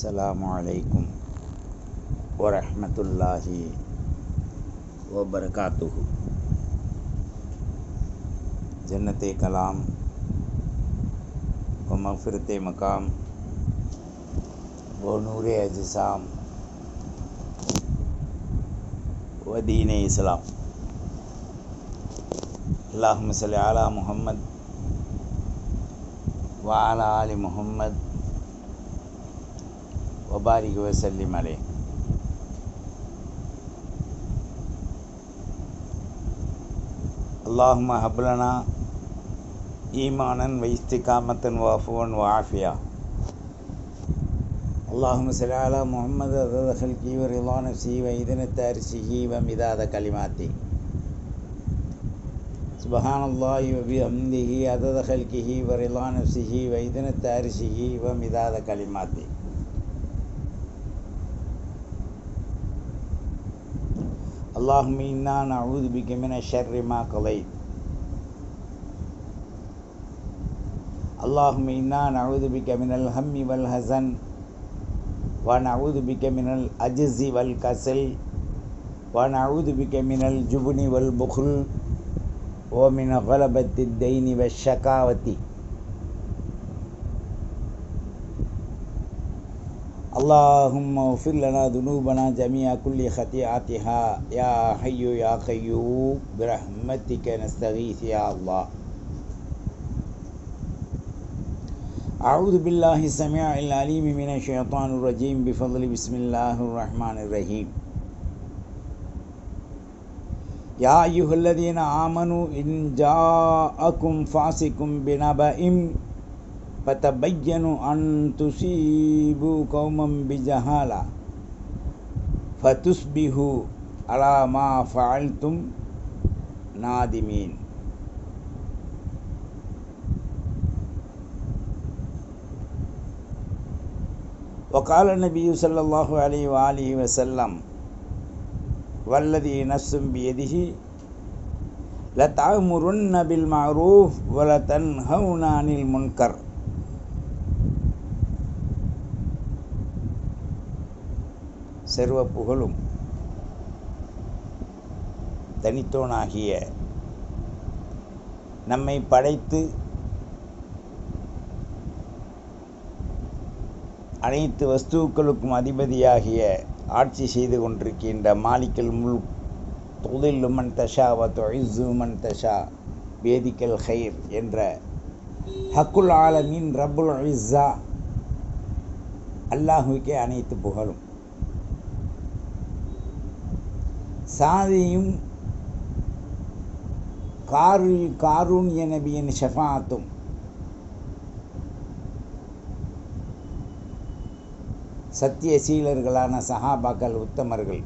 السلام عليكم ورحمة الله وبركاته جنت کلام و مغفرت مقام و نور اجسام و دین اسلام۔ اللهم صل على محمد وعلى آل محمد وبارك وسلم عليه اللهم هب لنا إيمانا واستقامة وعفوا وعافية اللهم صل على محمد عدد خلقه ورضا نفسه وإذن تارسه ومداد كلماته سبحان الله وبحمده عدد خلقه ورضا نفسه وإذن تارسه ومداد كلماته اللهم إنا نعوذ بك من الشر ما قضيت. اللهم إنا نعوذ بك من الهم والحزن ونعوذ بك من العجز والكسل ونعوذ بك من الجبن والبخل ومن غلبة الدين والشقاوة اللهم اغفر لنا ذنوبنا جميع كل خطيئاتها. يا حي يا قيوم برحمتك نستغيث يا الله. أعوذ بالله السميع العليم من الشيطان الرجيم. بفضل بسم الله الرحمن الرحيم. يا أيها الذين آمنوا إن جاءكم فاسق بنبأ فتبينوا أن تصيبوا قوما بجهالة فتصبحوا على ما فعلتم نادمين. وقال النبي صلى الله عليه وآله وسلم والذي نفس بيده لتأمرن بالمعروف ولتنهون عن المنكر. சர்வ புகழும் தனித்தோனாகிய நம்மை படைத்து அனைத்து வஸ்துக்களுக்கும் அதிபதியாகிய ஆட்சி செய்து கொண்டிருக்கின்ற மாலிக்கல் முல் தொழிலுமன் தஷா வ தொழிசுமன் தஷா வேதிக்கல் ஹைர் என்ற ஹக்குல் ஆலமின் ரபுல் இஸ்ஸா அல்லாஹுக்கே அனைத்து புகழும். சாதியும் காரு காரூன்ய நபியின் ஷஃபாத்தும். சத்தியசீலர்களான சஹாபாக்கள் உத்தமர்கள்.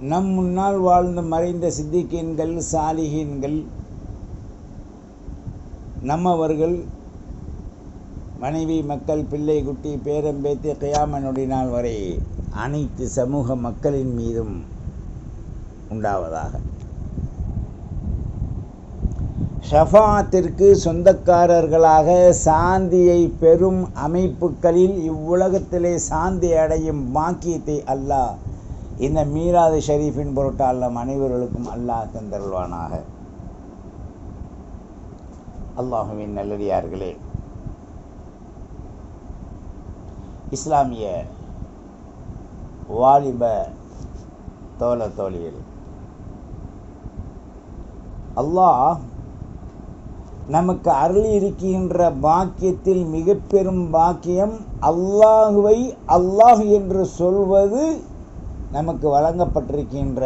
நம் முன்னால் வாழ்ந்து மறைந்த சித்திகீன்கள் சாலிகீன்கள் நம்மவர்கள் மனைவி மக்கள் பிள்ளை குட்டி பேரம்பேத்தி கியாமனுடைய நாள் வரை அனைத்து சமூக மக்களின் மீதும் உண்டாவதாக. ஷஃபாத்திற்கு சொந்தக்காரர்களாக சாந்தியை பெறும் அமைப்புகளில் இவ்வுலகத்திலே சாந்தி அடையும் பாக்கியத்தை அல்லாஹ் இந்த மீராது ஷெரீஃபின் பொருட்டால் நம் அனைவர்களுக்கும் அல்லாஹ் தந்தருள்வானாக. அல்லாஹுவின் நல்லடியார்களே இஸ்லாமிய வாலிப தோழ தோழிகள் அல்லாஹ் நமக்கு அருளி இருக்கின்ற பாக்கியத்தில் மிக பெரும் பாக்கியம் அல்லாஹுவை அல்லாஹ் என்று சொல்வது நமக்கு வழங்கப்பட்டிருக்கின்ற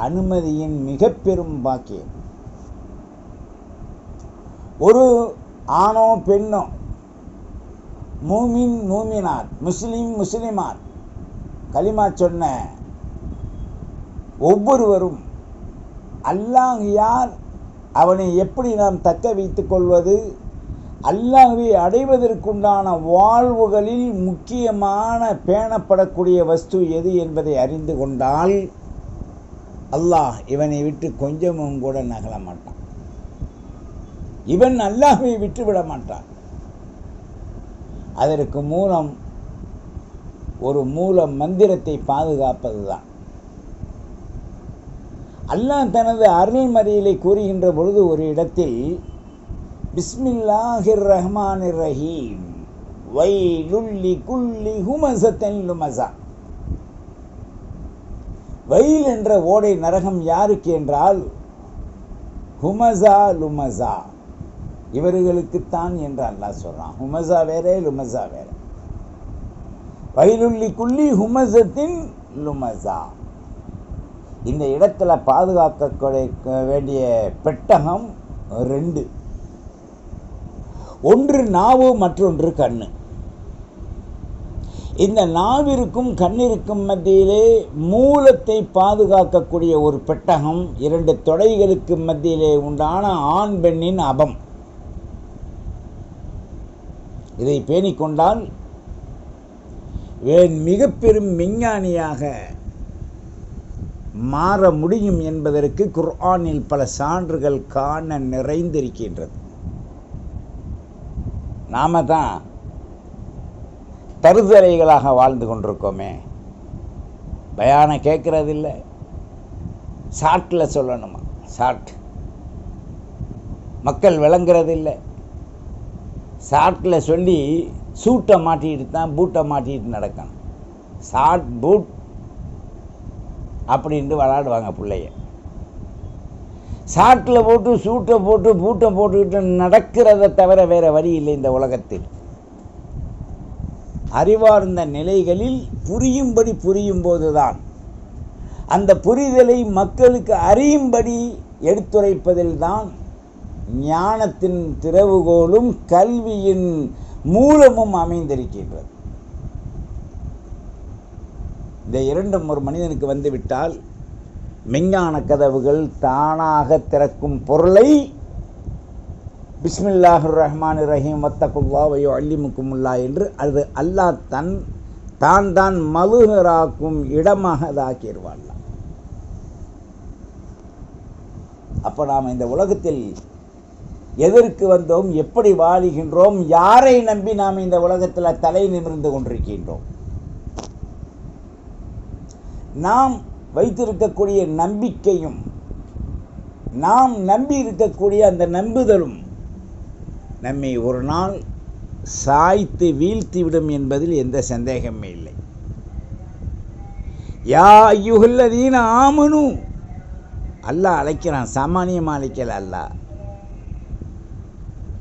அனுமதியின் மிக பெரும் பாக்கியம். ஒரு ஆணோ பெண்ணோ மூமின் மூமினார் முஸ்லீம் முஸ்லிமார் களிமா சொன்ன ஒவ்வொருவரும் அல்லாஹ் யார் அவனை எப்படி நாம் தக்க வைத்து கொள்வது? அல்லாஹ்வை அடைவதற்குண்டான வாழ்வுகளில் முக்கியமான பேணப்படக்கூடிய வஸ்து எது என்பதை அறிந்து கொண்டால் அல்லாஹ் இவனை விட்டு கொஞ்சமும் கூட நகல மாட்டான். இவன் அல்லாஹை விட்டுவிட மாட்டான். அதற்கு மூலம் ஒரு மூல மந்திரத்தை பாதுகாப்பது தான் அல்லாஹ் தனது அருள்மறியலை கூறுகின்ற பொழுது ஒரு இடத்தில் பிஸ்மில்லாஹிர் ரஹ்மான் ரஹீம் வைலுல்லி குல்லி ஹுமசத்தன் லுமசா வயல் என்ற ஓடை நரகம் யாருக்கு என்றால் ஹுமசா லுமசா இவர்களுக்குத்தான் என்று அல்லாஹ் சொல்கிறான் ஹுமசா வேற லுமசா வேற. வயலுள்ளி குள்ளி ஹுமசத்தின் லுமசா இந்த இடத்துல பாதுகாக்க வேண்டிய பெட்டகம் ரெண்டு. ஒன்று நாவு மற்றொன்று கண்ணு. இந்த நாவிற்கும் கண்ணிற்கும் மத்தியிலே மூலத்தை பாதுகாக்கக்கூடிய ஒரு பெட்டகம் இரண்டு தொடைகளுக்கு மத்தியிலே உண்டான ஆண் பெண்ணின் அபம். இதை பேணிக்கொண்டால் வேன் மிக பெரும் விஞ்ஞானியாக மாற முடியும் என்பதற்கு குர்ஆனில் பல சான்றுகள் காண நிறைந்திருக்கின்றது. நாம தான் தருதலைகளாக வாழ்ந்து கொண்டிருக்கோமே. பயான கேட்கறதில்ல. சாட்டில் சொல்லணுமா? சாட் மக்கள் விளங்குறதில்லை. சாட்டில் சொல்லி சூட்டை மாட்டிட்டு தான் பூட்டை மாட்டிட்டு நடக்கணும். ஷார்ட் பூட் அப்படின்ட்டு விளாடுவாங்க பிள்ளைய. சாட்டில் போட்டு சூட்டை போட்டு பூட்டை போட்டுக்கிட்டு நடக்கிறத தவிர வேறு வழி இல்லை இந்த உலகத்தில். அறிவார்ந்த நிலைகளில் புரியும்படி புரியும் போதுதான் அந்த புரிதலை மக்களுக்கு அறியும்படி எடுத்துரைப்பதில்தான் ஞானத்தின் திறவுகோலும் கல்வியின் மூலமும் அமைந்திருக்கின்றது. இந்த இரண்டும் ஒரு மனிதனுக்கு வந்துவிட்டால் மெஞ்ஞான கதவுகள் தானாக திறக்கும் பொருளை பிஸ்மில்லாஹுர் ரஹ்மான் ரஹீம் வத்தகுல்லாவையோ அல்லிமுக்குமுல்லா என்று அது அல்லாஹ் தன் தான் தான் மலுகராக்கும் இடமாக அதாக்கிடுவாள் அப்போ நாம் இந்த உலகத்தில் எதற்கு வந்தோம் எப்படி வாழுகின்றோம் யாரை நம்பி நாம் இந்த உலகத்தில் தலை நிமிர்ந்து கொண்டிருக்கின்றோம்? நாம் வைத்திருக்கக்கூடிய நம்பிக்கையும் நாம் நம்பி இருக்கக்கூடிய அந்த நம்புதலும் நம்மை ஒரு நாள் சாய்த்து வீழ்த்திவிடும் என்பதில் எந்த சந்தேகமே இல்லை. யா ஐயுகல்லதீன ஆமனு. அல்லாஹ் அழைக்கிறான் சாமானியமாக அழைக்கல அல்லா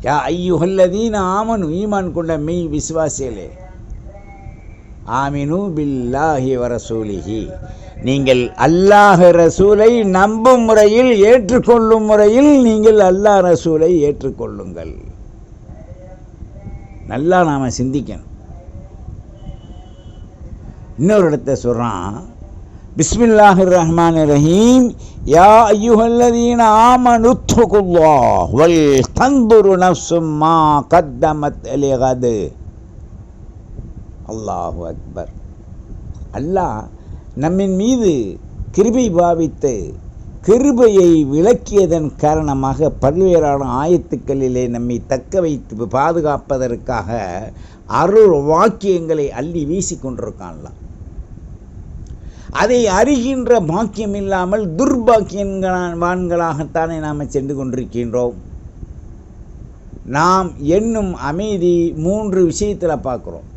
யா ஐயுகல்லதீன ஆமனு ஈமான் கொண்ட மெய் விசுவாசிகளே. ஆமினு பில்லாஹி வரசூலிஹி நீங்கள் அல்லாஹ் ரசூலை நம்பும் முறையில் ஏற்றுக்கொள்ளும் முறையில் நீங்கள் அல்லாஹ் ரசூலை ஏற்றுக்கொள்ளுங்கள். நல்லா நாம் சிந்திக்கணும். இன்னொரு இடத்த சொல்கிறான் பிஸ்மில்லாஹிர் ரஹ்மான் ரஹீம் யா ஐயுஹல்லதீன ஆமனுத்துகுல்லாஹ் வல் தந்துரு நஃப்சும் மா கத்தமத் லிகது. அல்லாஹு அக்பர். அல்லாஹ் நம்மின் மீது கிருபை பாவித்து கிருபையை விளக்கியதன் காரணமாக பல்வேறான ஆயத்துக்களிலே நம்மை தக்க வைத்து பாதுகாப்பதற்காக அருள் வாக்கியங்களை அள்ளி வீசி கொண்டிருக்கான்லாம். அதை அறிகின்ற பாக்கியம் இல்லாமல் துர்பாக்கியன்களாகத்தானே நாம் சென்று கொண்டிருக்கின்றோம். நாம் என்னும் அமைதி மூன்று விஷயத்தில் பார்க்குறோம்.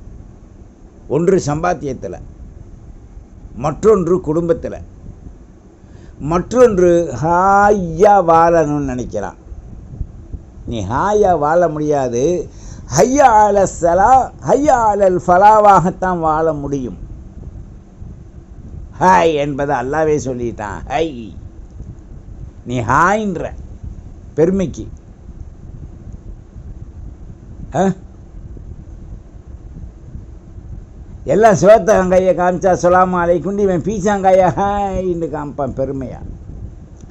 ஒன்று சம்பாத்தியத்தில் மற்றொன்று குடும்பத்தில். மற்றொன்று ஹாயா வாழணும்னு நினைக்கிறான். நீ ஹாயா வாழ முடியாது. ஹையா ஆல சலா ஹையா ஆலல் ஃபலாவாகத்தான் வாழ முடியும். ஹாய் என்பதை அல்லாவே சொல்லிட்டான். ஹை. நீ ஹாயின்ற பெருமைக்கு. ஆ எல்லாம் சிவத்தங்கையை காமிச்சா சொல்லாம அலைக்குண்டு இவன் பீச்சாங்காயா? ஹாய்ன்னு காமிப்பான் பெருமையாக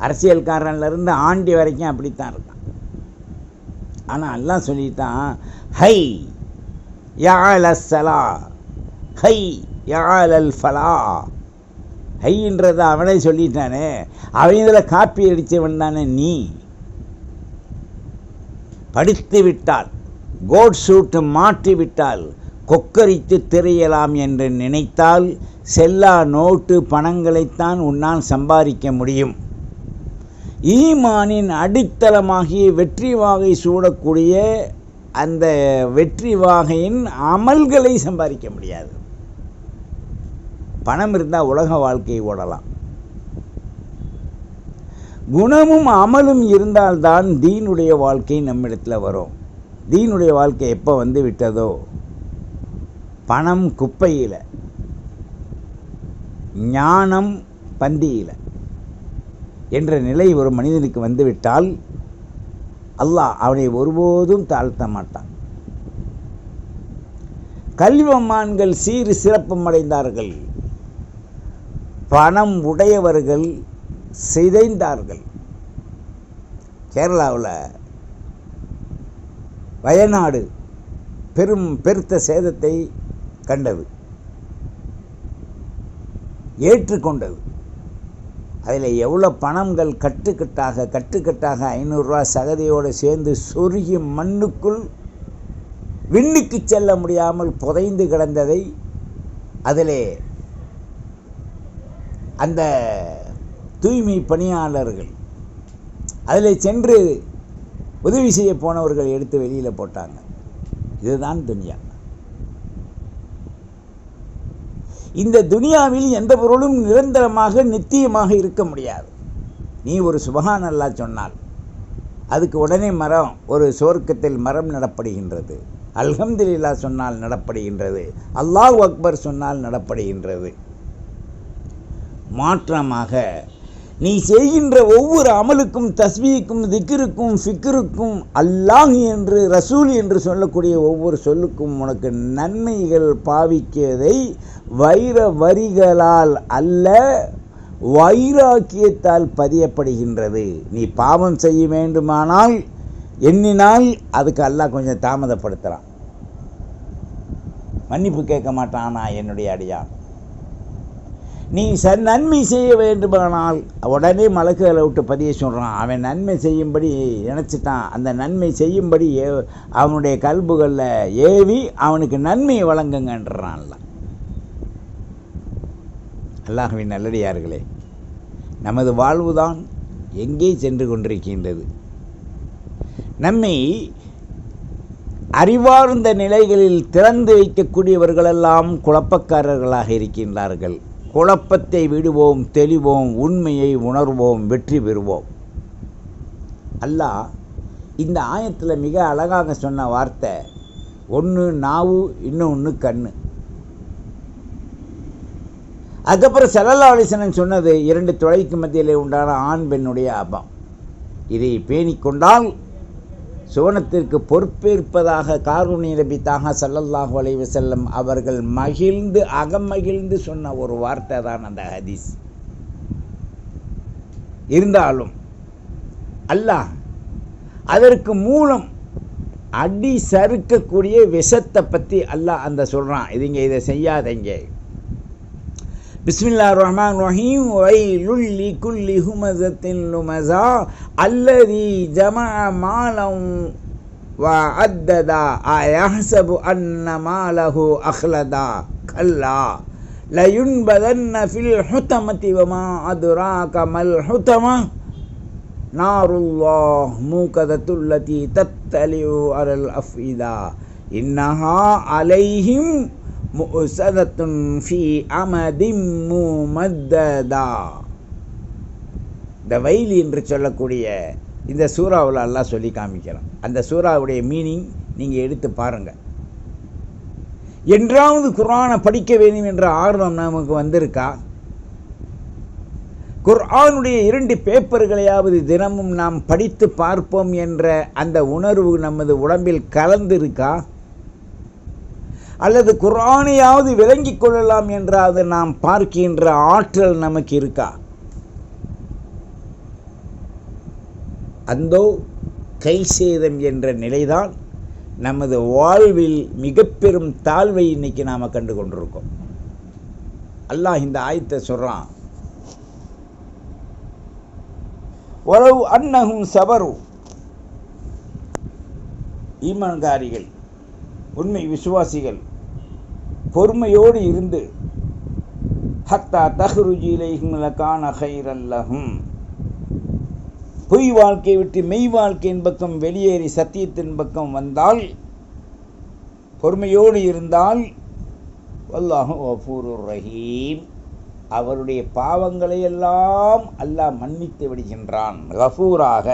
அரசியல்காரன்லேருந்து ஆண்டி வரைக்கும் அப்படித்தான் இருக்கான். ஆனால் எல்லாம் சொல்லிட்டான் ஹை யாழ சலா ஹை யாழல் ஃபலா. ஹைன்றத அவனே சொல்லிட்டானே அவன் இதில் காப்பி அடித்தவன் தானே நீ? படித்து விட்டால் கோட் சூட்டு மாட்டி விட்டால் கொக்கரித்து திரையலாம் என்று நினைத்தால் செல்லா நோட்டு பணங்களைத்தான் உன்னால் சம்பாதிக்க முடியும். ஈமானின் அடித்தளமாகிய வெற்றி வாகை சூடக்கூடிய அந்த வெற்றி வாகையின் அமல்களை சம்பாதிக்க முடியாது. பணம் இருந்தால் உலக வாழ்க்கையை ஓடலாம். குணமும் அமலும் இருந்தால்தான் தீனுடைய வாழ்க்கை நம்மிடத்தில் வரும். தீனுடைய வாழ்க்கை எப்போ வந்து விட்டதோ பணம் குப்பையில் ஞானம் பந்தியில் என்ற நிலை ஒரு மனிதனுக்கு வந்துவிட்டால் அல்லாஹ் அவனை ஒருபோதும் தாழ்த்த மாட்டான். கல்வம்மான்கள் சீர் சிறப்பும் அடைந்தார்கள். பணம் உடையவர்கள் சிதைந்தார்கள். கேரளாவில் வயநாடு பெரும் பெருத்த சேதத்தை கண்டது. ஏற்றுக்கொண்டது. அதில் எவ்வளோ பணங்கள் கட்டுக்கட்டாக கட்டுக்கட்டாக ஐநூறுரூவா சகதியோடு சேர்ந்து சொருகி மண்ணுக்குள் விண்ணுக்கு செல்ல முடியாமல் புதைந்து கிடந்ததை அதிலே அந்த தூய்மை பணியாளர்கள் அதில் சென்று உதவி செய்ய போனவர்கள் எடுத்து வெளியில் போட்டாங்க. இதுதான் துனியா. இந்த துனியாவில் எந்த பொருளும் நிரந்தரமாக நித்தியமாக இருக்க முடியாது. நீ ஒரு சுபகான் அல்லா சொன்னால் அதுக்கு உடனே மரம் ஒரு சோர்க்கத்தில் மரம் நடப்படுகின்றது. அல்ஹம்துலில்லா சொன்னால் நடப்படுகின்றது. அல்லாஹ் அக்பர் சொன்னால் நடப்படுகின்றது. மாற்றமாக நீ செய்கின்ற ஒவ்வொரு அமலுக்கும் தஸ்மீக்கும் திக்கிருக்கும் ஃபிக்கிருக்கும் அல்லாஹ் என்று ரசூல் என்று சொல்லக்கூடிய ஒவ்வொரு சொல்லுக்கும் உனக்கு நன்மைகள் பாவிக்கதை வைர வரிகளால் அல்ல வைராக்கியத்தால் பதியப்படுகின்றது. நீ பாவம் செய்ய வேண்டுமானால் எண்ணினால் அதுக்கு அல்லாஹ் கொஞ்சம் தாமதப்படுத்துகிறான் மன்னிப்பு கேட்க மாட்டானா என்னுடைய அடியான்? நீ ச நன்மை செய்ய வேண்டுமானால் உடனே மலக்குகளை விட்டு பதிய சொல்கிறான் அவன் நன்மை செய்யும்படி நினச்சிட்டான். அந்த நன்மை செய்யும்படி ஏ அவனுடைய கல்புகளில் ஏவி அவனுக்கு நன்மையை வழங்குங்கன்றான்ல. அல்லாஹுவின் நல்லடியார்களே நமது வாழ்வுதான் எங்கே சென்று கொண்டிருக்கின்றது? நம்மை அறிவார்ந்த நிலைகளில் திறந்து வைக்கக்கூடியவர்களெல்லாம் குழப்பக்காரர்களாக இருக்கின்றார்கள். குழப்பத்தை விடுவோம் தெளிவோம் உண்மையை உணர்வோம் வெற்றி பெறுவோம். அல்லாஹ் இந்த ஆயத்தில் மிக அழகாக சொன்ன வார்த்தை ஒன்று நாவு இன்னொன்று கண்ணு. அதுக்கப்புறம் செல்லல்லா அலிசனன் சொன்னது இரண்டு தொலைக்கு மத்தியிலே உண்டான ஆண் பெண்ணுடைய அபம். இதை பேணிக்கொண்டால் சுவனத்திற்கு பொறுப்பேற்பதாக காரூணி நபித்தாக சல்லல்லாஹு அலைவு செல்லம் அவர்கள் மகிழ்ந்து அகமகிழ்ந்து சொன்ன ஒரு வார்த்தை தான் அந்த ஹதீஸ். இருந்தாலும் அல்லாஹ் அதற்கு மூலம் அடி சறுக்கக்கூடிய விஷத்தை பற்றி அல்லாஹ் அந்த சொல்கிறான் இதுங்க இதை செய்யாதீங்க. بسم الله الرحمن الرحيم ويل لكل همزة لمزة الذي جمع مالا وعددا أيحسب أن ماله أخلدا كلا لينبذن في الحتمة وما أدراك ما الحتمة نار الله موقدة التي تتلئ على الأفئدة إنها عليهم முசதத்துன் ஃபி அமதிம் முமத்ததா. இந்த வைலி என்று சொல்லக்கூடிய இந்த சூறாவில் எல்லாம் சொல்லி காமிக்கிறோம் அந்த சூறாவுடைய மீனிங் நீங்கள் எடுத்து பாருங்கள் என்றாவது குர்ஆனை படிக்க வேண்டும் என்ற ஆர்வம் நமக்கு வந்திருக்கா? குர்ஆனுடைய இரண்டு பேப்பர்களையாவது தினமும் நாம் படித்து பார்ப்போம் என்ற அந்த உணர்வு நமது உடம்பில் கலந்திருக்கா? அல்லது குர்ஆனையாவது விளங்கிக் கொள்ளலாம் என்றாவது நாம் பார்க்கின்ற ஆற்றல் நமக்கு இருக்கா? அந்தோ கை சேதம் என்ற நிலைதான் நமது வாழ்வில் மிக பெரும் தாழ்வை இன்னைக்கு நாம் கண்டு கொண்டிருக்கோம் அல்லாஹ் இந்த ஆயத்தை சொல்கிறான் உறவு அன்னகும் சபரு. ஈமான்காரிகள் உண்மை விசுவாசிகள் பொறுமையோடு இருந்து ஹத்தா தஹ்ருஜிலைஹும் லகான ஹைரல்லஹும் பொய் வாழ்க்கையை விட்டு மெய் வாழ்க்கையின் பக்கம் வெளியேறி சத்தியத்தின் பக்கம் வந்தால் பொறுமையோடு இருந்தால் வல்லாஹு வஃபூருர் ரஹீம். அவருடைய பாவங்களை எல்லாம் அல்லாஹ் மன்னித்து விடுகின்றான். கஃபூராக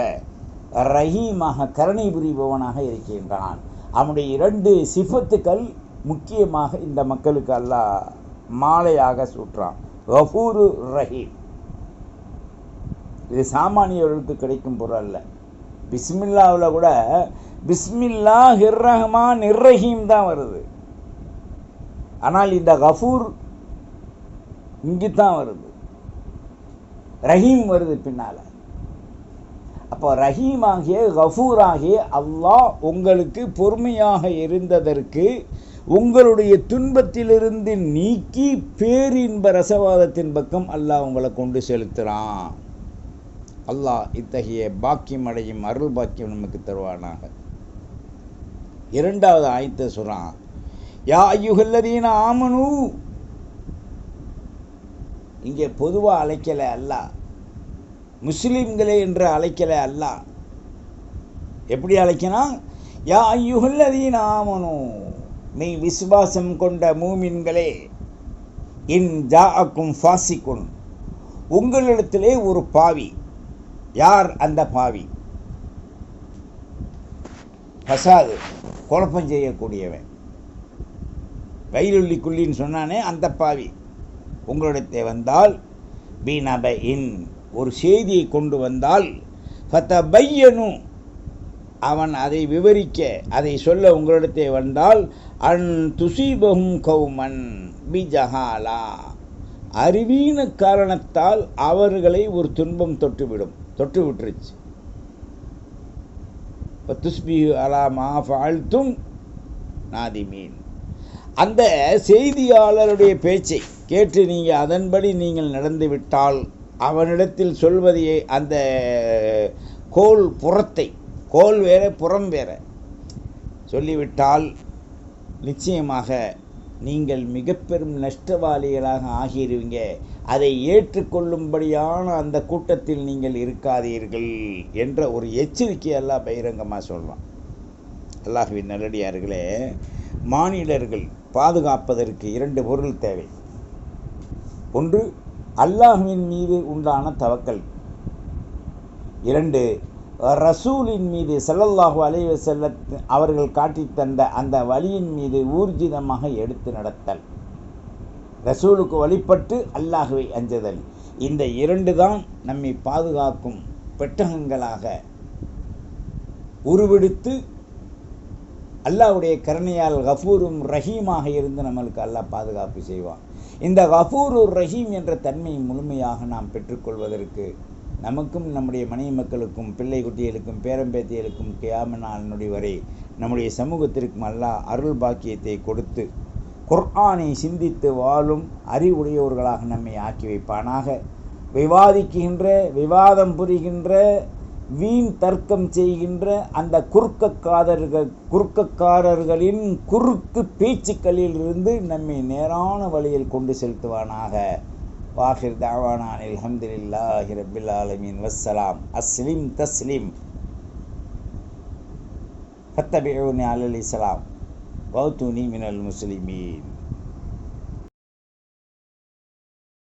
ரஹீமாக கருணை புரிபவனாக இருக்கின்றான். அவனுடைய இரண்டு சிஃபத்துக்கள் முக்கியமாக இந்த மக்களுக்கு அல்லாஹ் மாலையாக சூட்டுறான். கஃபூரு ரஹீம். இது சாமானியர்களுக்கு கிடைக்கும் பொருள் அல்ல. பிஸ்மில்லாவில் கூட பிஸ்மில்லா ஹிர்ரஹ்மான் நிர்ரஹீம் தான் வருது. ஆனால் இந்த கஃபூர் இங்கே தான் வருது. ரஹீம் வருது பின்னால். அப்போ ரஹீமாகிய கஃபூராகிய அல்லாஹ் உங்களுக்கு பொறுமையாக இருந்ததற்கு உங்களுடைய துன்பத்திலிருந்து நீக்கி பேரின்ப ரசவாதத்தின் பக்கம் அல்லாஹ் உங்களை கொண்டு செலுத்துகிறான் அல்லாஹ் இத்தகைய பாக்கியம் அடையும் அருள் பாக்கியம் நமக்கு தருவானாக. இரண்டாவது ஆயத்தை சொல்கிறான் யா ஐயுகல்லதீன ஆமனு. இங்கே பொதுவாக அழைக்கலை அல்லாஹ். முஸ்லீம்களே என்று அழைக்கலை அல்ல. எப்படி அழைக்கணும்? யா ஐயுகல்லதீன ஆமனோ. நீ விசுவாசம் கொண்ட மூமின்களே இன் ஜாக்கும் ஃபாசிக்குன் உங்களிடத்திலே ஒரு பாவி. யார் அந்த பாவி? பசாது குழப்பம் செய்யக்கூடியவன். வயலுள்ளி குள்ளின்னு சொன்னானே அந்த பாவி. உங்களிடத்தை வந்தால் பீனப இன் ஒரு செய்தியை கொண்டு வந்தால் ஃபத்த பையனும் அவன் அதை விவரிக்க அதை சொல்ல உங்களிடத்தை வந்தால் அன் துசீபகும் கௌமன் பிஜஹாலா. அறிவீன காரணத்தால் அவர்களை ஒரு துன்பம் தொட்டுவிடும் தொட்டு விட்டுருச்சு இப்போ துஸ்பி அலாமா ஃபாழ்த்தும் நாதிமீன். அந்த செய்தியாளருடைய பேச்சை கேட்டு நீங்கள் அதன்படி நீங்கள் நடந்துவிட்டால் அவனிடத்தில் சொல்வதையே அந்த கோல் புறத்தை கோல் வேற புறம் வேற சொல்லிவிட்டால் நிச்சயமாக நீங்கள் மிக பெரும் நஷ்டவாளிகளாக ஆகிடுவீங்க அதை ஏற்றுக்கொள்ளும்படியான அந்த கூட்டத்தில் நீங்கள் இருக்காதீர்கள் என்ற ஒரு எச்சரிக்கை எல்லாம் பகிரங்கமாக சொல்கிறான் அல்லாஹுவின் நல்லடியார்களே மாநிலர்கள் பாதுகாப்பதற்கு இரண்டு பொருள் தேவை. ஒன்று அல்லாஹுவின் மீது உண்டான தவக்கல். இரண்டு ரசூலின் மீது செல்லல்லாஹு அலைஹி செல்ல அவர்கள் காட்டித் தந்த அந்த வழியின் மீது ஊர்ஜிதமாக எடுத்து நடத்தல். ரசூலுக்கு வழிபட்டு அல்லாஹுவை அஞ்சுதல். இந்த இரண்டு தான் நம்மை பாதுகாக்கும் பெட்டகங்களாக உருவெடுத்து அல்லாஹ்வுடைய கருணையால் கஃபூரும் ரஹீமாக இருந்து நம்மளுக்கு அல்லாஹ் பாதுகாப்பு செய்வான். இந்த கஃபூருர் ரஹீம் என்ற தன்மை முழுமையாக நாம் பெற்றுக்கொள்வதற்கு நமக்கும் நம்முடைய மனைவி மக்களுக்கும் பிள்ளை குட்டிகளுக்கும் பேரம்பேத்திகளுக்கும் கியாம நாள் நொடி வரை நம்முடைய சமூகத்திற்கும் அல்லாஹ் அருள் பாக்கியத்தை கொடுத்து குர்ஆனை சிந்தித்து வாழும் அறிவுடையவர்களாக நம்மை ஆக்கி வைப்பானாக. விவாதிக்கின்ற விவாதம் புரிகின்ற வீண் தர்க்கம் செய்கின்ற அந்த குறுக்கக்காரர்கள் குறுக்கக்காரர்களின் குறுக்கு பேச்சுக்களில் இருந்து நம்மை நேரான வழியில் கொண்டு செலுத்துவானாக. வாஹிர் தாவானான் அலமதுல்லாஹி ரபில் ஆலமின். வஸ்ஸலாம். அஸ்லிம் தஸ்லிம். ஃபத்தபிஊனி அலல் இஸ்லாம். வௌத்துனி மினல் முஸ்லிமீன்.